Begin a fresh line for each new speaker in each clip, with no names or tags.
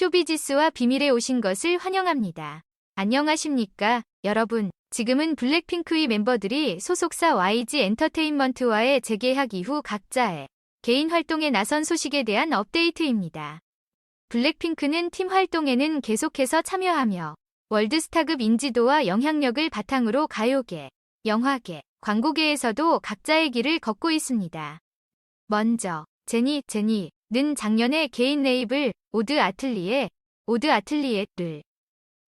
쇼비지스와 비밀에 오신 것을 환영합니다. 안녕하십니까, 여러분. 지금은 블랙핑크의 멤버들이 소속사 YG 엔터테인먼트와의 재계약 이후 각자의 개인 활동에 나선 소식에 대한 업데이트입니다. 블랙핑크는 팀 활동에는 계속해서 참여하며 월드스타급 인지도와 영향력을 바탕으로 가요계, 영화계, 광고계에서도 각자의 길을 걷고 있습니다. 먼저 제니 제니는 작년에 개인 레이블 오드 아틀리에 오드 아틀리에를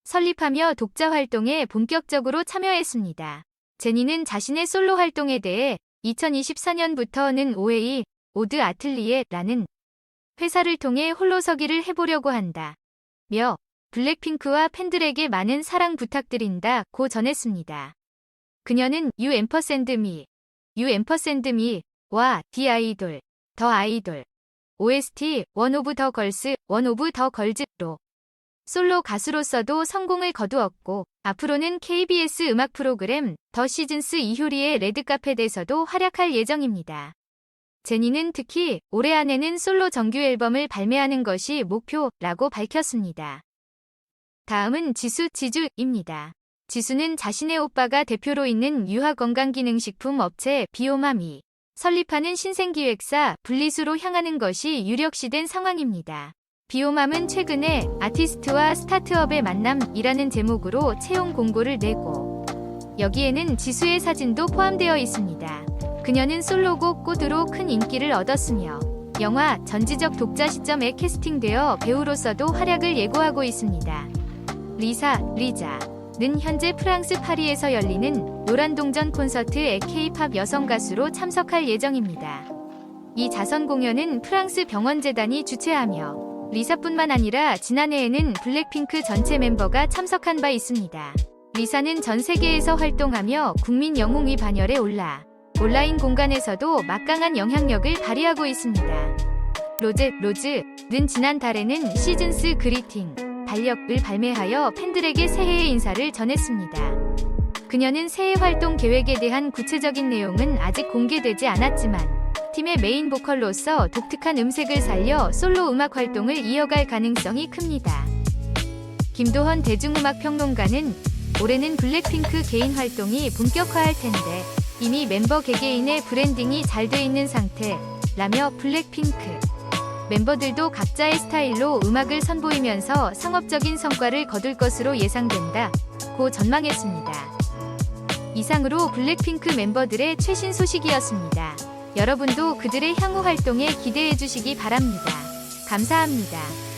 설립하며 독자 활동에 본격적으로 참여했습니다. 제니는 자신의 솔로 활동에 대해 2024년부터는 OA 오드 아틀리에라는 회사를 통해 홀로서기를 해보려고 한다. 며 블랙핑크와 팬들에게 많은 사랑 부탁드린다 고 전했습니다. 그녀는 You 앰퍼샌드 미와 디 아이돌, 더 아이돌, OST 원 오브 더 걸스, 원 오브 더 걸즈로 솔로 가수로서도 성공을 거두었고 앞으로는 KBS 음악 프로그램 더 시즌스 이효리의 레드카펫에서도 활약할 예정입니다. 제니는 특히 올해 안에는 솔로 정규 앨범을 발매하는 것이 목표라고 밝혔습니다. 다음은 지수 지주입니다. 지수는 자신의 오빠가 대표로 있는 유아건강기능식품 업체 비오마미 설립하는 신생기획사 분리수로 향하는 것이 유력시된 상황입니다. 비오맘은 최근에 아티스트와 스타트업의 만남이라는 제목으로 채용 공고를 내고 여기에는 지수의 사진도 포함되어 있습니다. 그녀는 솔로곡 꽃으로 큰 인기를 얻었으며 영화 전지적 독자 시점에 캐스팅되어 배우로서도 활약을 예고하고 있습니다. 리사, 리자 는 현재 프랑스 파리에서 열리는 노란동전 콘서트에 K-팝 여성 가수로 참석할 예정입니다. 이 자선 공연은 프랑스 병원재단이 주최하며 리사뿐만 아니라 지난해에는 블랙핑크 전체 멤버가 참석한 바 있습니다. 리사는 전 세계에서 활동하며 국민 영웅의 반열에 올라 온라인 공간에서도 막강한 영향력을 발휘하고 있습니다. 로즈, 로즈는 지난달에는 시즌스 그리팅, 달력을 발매하여 팬들에게 새해의 인사를 전했습니다. 그녀는 새해 활동 계획에 대한 구체적인 내용은 아직 공개되지 않았지만 팀의 메인 보컬로서 독특한 음색을 살려 솔로 음악 활동을 이어갈 가능성이 큽니다. 김도헌 대중음악 평론가는 올해는 블랙핑크 개인 활동이 본격화할 텐데 이미 멤버 개개인의 브랜딩이 잘 돼 있는 상태라며 블랙핑크 멤버들도 각자의 스타일로 음악을 선보이면서 상업적인 성과를 거둘 것으로 예상된다 고 전망했습니다. 이상으로 블랙핑크 멤버들의 최신 소식이었습니다. 여러분도 그들의 향후 활동에 기대해 주시기 바랍니다. 감사합니다.